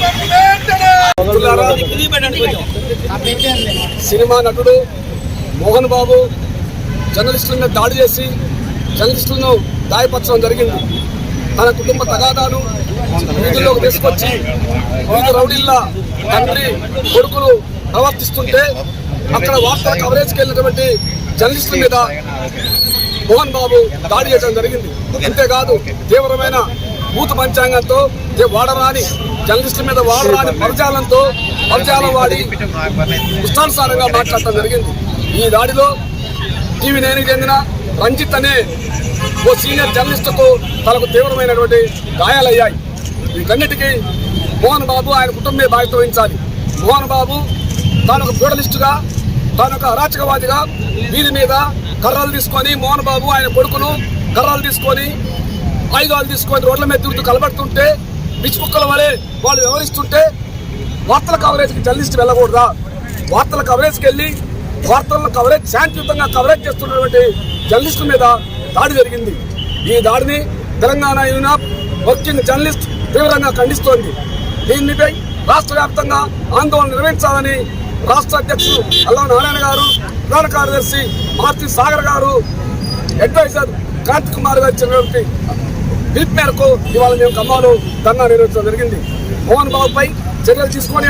బాబు వెంటనే సినిమా నటుడు మోహన్ బాబు జర్నలిస్టులను మీద దాడి చేసి జర్నలిస్టులను గాయపరచడం జరిగింది. తన కుటుంబ తగాదాలు వీధుల్లోకి తీసుకొచ్చి వీధి రౌడీల్లా తండ్రి కొడుకులు ప్రవర్తిస్తుంటే అక్కడ వార్తల కవరేజ్కి వెళ్ళినటువంటి జర్నలిస్టుల మీద మోహన్ బాబు దాడి చేయడం జరిగింది. అంతేకాదు తీవ్రమైన బూత్ పంచాంగంతో వాడరాని జర్నలిస్టుల మీద వాడరాని పరచాలంతో పరచాలం వాడి ఇష్టానుసారంగా మాట్లాడటం జరిగింది. ఈ దాడిలో టీవీ నేను చెందిన రంజిత్ అనే ఓ సీనియర్ జర్నలిస్టుకు తనకు తీవ్రమైనటువంటి గాయాలయ్యాయి. వీటన్నిటికీ మోహన్ బాబు ఆయన కుటుంబే బాధ్యత వహించాలి. మోహన్ బాబు తాను ఒక జర్నలిస్టుగా తాను ఒక అరాచకవాదిగా వీధి మీద కర్రలు తీసుకొని మోహన్ బాబు ఆయన కొడుకును కర్రలు తీసుకొని ఆయుధాలు తీసుకొని రోడ్ల మీద తిరుగుతూ కలబడుతుంటే పిచ్చుకుక్కల వలె వాళ్ళు వ్యవహరిస్తుంటే వార్తల కవరేజ్కి జర్నలిస్ట్ వెళ్ళకూడదా? వార్తల కవరేజ్కి వెళ్ళి వార్తలను కవరేజ్ శాంతియుతంగా కవరేజ్ చేస్తున్నటువంటి జర్నలిస్టుల మీద దాడి జరిగింది. ఈ దాడిని తెలంగాణ యూనాప్ వర్కింగ్ జర్నలిస్ట్ తీవ్రంగా ఖండిస్తోంది. దీనిపై రాష్ట్ర వ్యాప్తంగా ఆందోళన నిర్వహించాలని రాష్ట్ర అధ్యక్షులు అల్లం నారాయణ గారు ప్రధాన కార్యదర్శి మార్తి సాగర్ గారు అడ్వైజర్ కాంతి కుమార్ గారు ఇచ్చినటువంటి పిలుపు మేరకు ఇవాళ మేము ఖమ్మంలో ధర్నా నిర్వహించడం జరిగింది. మోహన్ బాబుపై చర్యలు తీసుకొని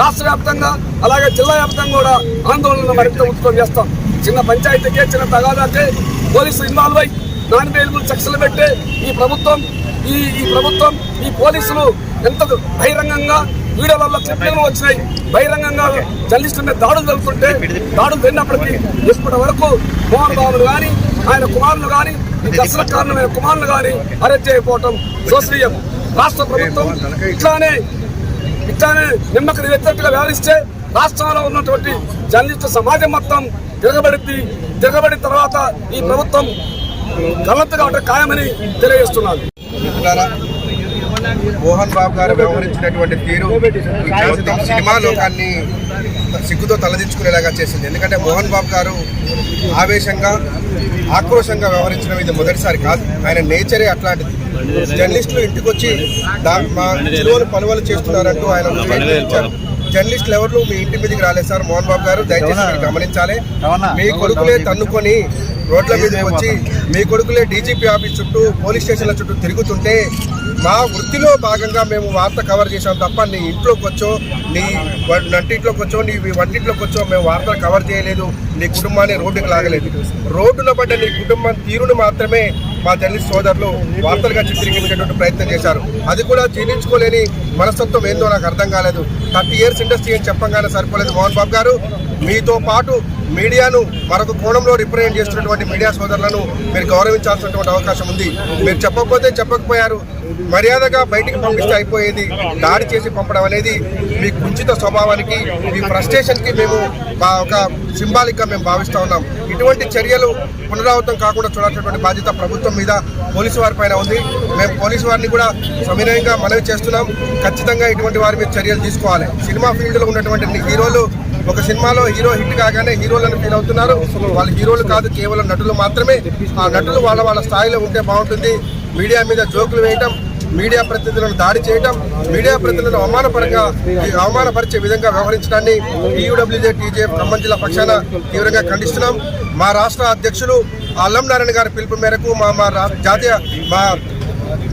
రాష్ట్ర వ్యాప్తంగా అలాగే జిల్లా వ్యాప్తంగా కూడా ఆందోళనలు మరింత ఉత్పత్తి చేస్తాం. చిన్న పంచాయతీకే చిన్న తగాదాకే పోలీసులు ఇన్వాల్వ్ అయి నాన్ బెయిలబుల్ సెక్షన్లు పెట్టే ఈ ప్రభుత్వం ఈ ఈ ప్రభుత్వం ఈ పోలీసులు ఎంత బహిరంగంగా వీడియోలలో క్లిప్లు వచ్చినాయి. బహిరంగంగా జర్నలిస్టుల మీద దాడులు జరుగుతుంటే దాడులు జరిగినప్పటికీ ఇప్పటి వరకు మోహన్ బాబును కానీ ఆయన కుమారులు కానీ దర్శన కారణమైన కుమారులు కానీ అరెస్ట్ చేయకపోవటం శోచనీయం రాష్ట్ర ప్రభుత్వం ఇట్లానే ఇట్లానే నిమ్మక వ్యతిరేకంగా వ్యవహరిస్తే రాష్ట్రంలో ఉన్నటువంటి జర్నలిస్టు సమాజం మొత్తం తిరగబడింది తిరగబడిన తర్వాత ఈ ప్రభుత్వం గలంతు కావటం ఖాయమని తెలియజేస్తున్నాను. మోహన్ బాబు గారు వ్యవహరించినటువంటి తీరు ఈ సినిమా లోకాన్ని సిగ్గుతో తలదించుకునేలాగా చేసింది. ఎందుకంటే మోహన్ బాబు గారు ఆవేశంగా ఆక్రోశంగా వ్యవహరించడం ఇది మొదటిసారి కాదు. ఆయన నేచరే అట్లాంటిది. జర్నలిస్టులు ఇంటికొచ్చి మా చిరువులు పనువలు చేస్తున్నారంటూ ఆయన జర్నలిస్టులు ఎవరు మీ ఇంటి మీదకి రాలేదు సార్. మోహన్ బాబు గారు దయచేసి మీరు గమనించాలి. మీ కొడుకులే తన్నుకొని రోడ్ల మీదకి వచ్చి మీ కొడుకులే డీజీపీ ఆఫీస్ చుట్టూ పోలీస్ స్టేషన్ల చుట్టూ తిరుగుతుంటే మా వృత్తిలో భాగంగా మేము వార్త కవర్ చేసాం తప్ప నీ ఇంట్లోకి వచ్చో నీ నంటింట్లోకి వచ్చో నీ వంటింట్లోకి వచ్చో మేము వార్తలు కవర్ చేయలేదు. నీ కుటుంబాన్ని రోడ్డుకి లాగలేదు. రోడ్డున పడ్డ నీ కుటుంబం తీరును మాత్రమే మా జర్నలిస్ట్ సోదరులు వార్తలుగా చిత్రీకరించేటువంటి ప్రయత్నం చేశారు. అది కూడా జీర్ణించుకోలేని మనస్తత్వం ఏందో నాకు అర్థం కాలేదు. థర్టీ ఇయర్స్ ఇండస్ట్రీ అని చెప్పంగానే సరిపోలేదు మోహన్ బాబు గారు. మీతో పాటు మీడియాను మరొక కోణంలో రిప్రజెంట్ చేస్తున్నటువంటి మీడియా సోదరులను మీరు గౌరవించాల్సినటువంటి అవకాశం ఉంది. మీరు చెప్పకపోతే చెప్పకపోయారు. మర్యాదగా బయటికి పంపిస్తే అయిపోయేది. దాడి చేసి పంపడం అనేది మీ కుంచిత స్వభావానికి మీ ఫ్రస్ట్రేషన్కి మేము మా ఒక సింబాలిక్గా మేము భావిస్తూ ఉన్నాం. ఇటువంటి చర్యలు పునరావృతం కాకుండా చూడాల్సినటువంటి బాధ్యత ప్రభుత్వం మీద పోలీసు వారి పైన ఉంది. మేము పోలీసు వారిని కూడా సవినయంగా మనవి చేస్తున్నాం. ఖచ్చితంగా ఇటువంటి వారి మీద చర్యలు తీసుకోవాలి. సినిమా ఫీల్డ్లో ఉన్నటువంటి హీరోలు ఒక సినిమాలో హీరో హిట్ కాగానే హీరోలను ఫీల్ అవుతున్నారు. వాళ్ళు హీరోలు కాదు కేవలం నటులు మాత్రమే. ఆ నటులు వాళ్ళ వాళ్ళ స్థాయిలో ఉంటే బాగుంటుంది. మీడియా మీద జోకులు వేయటం మీడియా ప్రతినిధులను దాడి చేయటం మీడియా ప్రతినిధులను అవమానపరంగా అవమానపరిచే విధంగా వ్యవహరించడాన్ని టీయూడబ్ల్యూజే టీజేఎఫ్ ఖమ్మం జిల్లా పక్షాన తీవ్రంగా ఖండిస్తున్నాం. మా రాష్ట్ర అధ్యక్షులు అల్లం నారాయణ గారి పిలుపు మేరకు మా మా రా- జాతీయ మా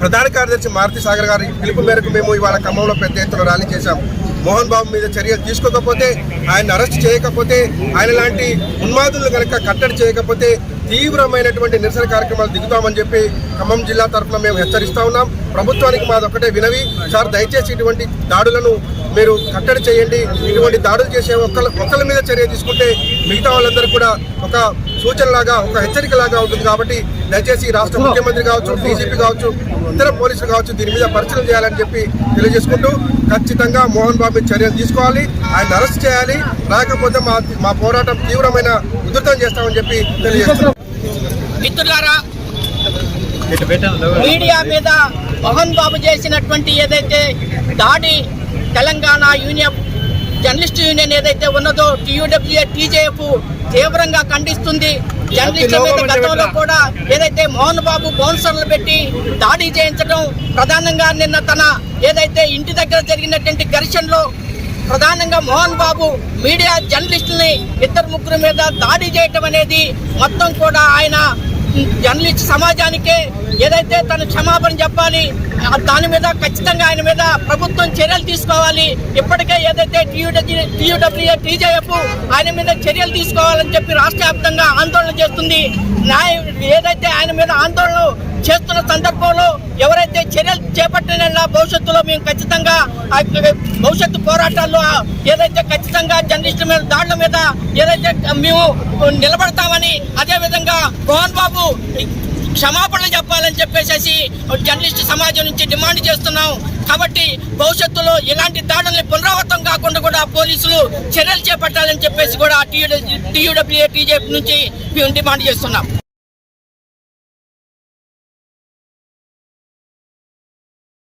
ప్రధాన కార్యదర్శి మారుతి సాగర్ గారి పిలుపు మేరకు మేము ఇవాళ ఖమ్మంలో పెద్ద ఎత్తున ర్యాలీ చేశాం. మోహన్ బాబు మీద చర్యలు తీసుకోకపోతే ఆయన అరెస్ట్ చేయకపోతే ఆయన లాంటి ఉన్మాదులు కనుక కట్టడి చేయకపోతే తీవ్రమైనటువంటి నిరసన కార్యక్రమాలు దిగుతామని చెప్పి ఖమ్మం జిల్లా తరఫున మేము హెచ్చరిస్తా ఉన్నాం. ప్రభుత్వానికి మాదొక్కటే వినవి. సార్ దయచేసి ఇటువంటి దాడులను మీరు కట్టడి చేయండి. ఇటువంటి దాడులు చేసే ఒక్కళ్ళ ఒక్కళ్ళ మీద చర్య తీసుకుంటే మిగతా వాళ్ళందరూ కూడా ఒక సూచనలాగా ఒక హెచ్చరికలాగా ఉంటుంది కాబట్టి దయచేసి రాష్ట్ర ముఖ్యమంత్రి కావచ్చు డీజీపీ కావచ్చు ఇతర పోలీసులు కావచ్చు దీని మీద పరిశీలన చేయాలని చెప్పి తెలియజేసుకుంటూ ఖచ్చితంగా మోహన్ బాబు చర్యలు తీసుకోవాలి. ఆయన అరెస్ట్ చేయాలి. లేకపోతే మా మా పోరాటం తీవ్రమైన ఉధృతం చేస్తామని చెప్పి తెలియజేస్తున్నాం. మిత్రులారా మీడియా మీద మోహన్ బాబు చేసినటువంటి ఏదైతే దాడి తెలంగాణ యూనియన్ జర్నలిస్ట్ యూనియన్ ఏదైతే ఉన్నదో టీయూడబ్ల్యూఏ టీజేఎఫ్ తీవ్రంగా ఖండిస్తుంది. జర్నలిస్టుల మీద గతంలో కూడా ఏదైతే మోహన్ బాబు బౌన్సర్లు పెట్టి దాడి చేయించడం ప్రధానంగా నిన్న తన ఏదైతే ఇంటి దగ్గర జరిగినటువంటి ఘర్షణలో ప్రధానంగా మోహన్ బాబు మీడియా జర్నలిస్టుల్ని ఇద్దరు ముగ్గురు మీద దాడి చేయటం అనేది మొత్తం కూడా ఆయన జర్నలిస్ట్ సమాజానికే ఏదైతే తను క్షమాపణ చెప్పాలి దాని మీద ఖచ్చితంగా ఆయన మీద ప్రభుత్వం చర్యలు తీసుకోవాలి. ఇప్పటికే ఏదైతే టీయూడబ్ల్యూఏ టీజేఎఫ్ ఆయన మీద చర్యలు తీసుకోవాలని చెప్పి రాష్ట్ర వ్యాప్తంగా ఆందోళన చేస్తుంది. న్యాయ ఏదైతే ఆయన మీద ఆందోళన చేస్తున్న సందర్భంలో ఎవరైతే చర్యలు చేపట్టిన భవిష్యత్తులో మేము ఖచ్చితంగా భవిష్యత్తు పోరాటాల్లో ఏదైతే ఖచ్చితంగా జర్నలిస్టుల మీద దాడుల మీద ఏదైతే మేము నిలబడతామని అదేవిధంగా మోహన్ బాబు క్షమాపణలు చెప్పాలని చెప్పేసి జర్నలిస్ట్ సమాజం నుంచి డిమాండ్ చేస్తున్నాం. కాబట్టి భవిష్యత్తులో ఇలాంటి దాడుల్ని పునరావృతం కాకుండా కూడా పోలీసులు చర్యలు చేపట్టాలని చెప్పేసి కూడా టీయూడబ్ల్యూఏ టీజేపీ నుంచి మేము డిమాండ్ చేస్తున్నాం.